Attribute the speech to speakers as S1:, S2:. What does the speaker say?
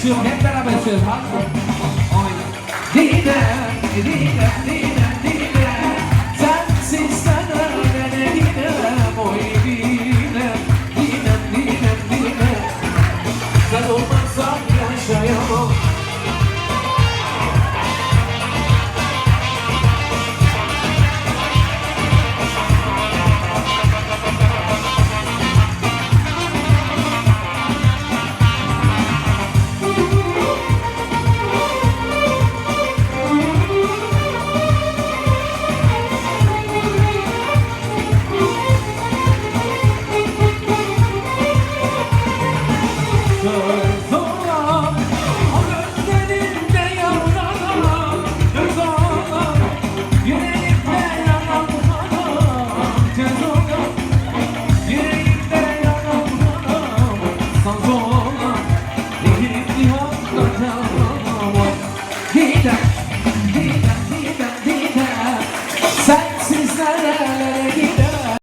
S1: aksiyon hep beraber söz. Hazır. Aynen. Dine, dine, dine, dine. Sensiz sen ölene dine, oy dine, dine, dine. Sen olmazsan sizlere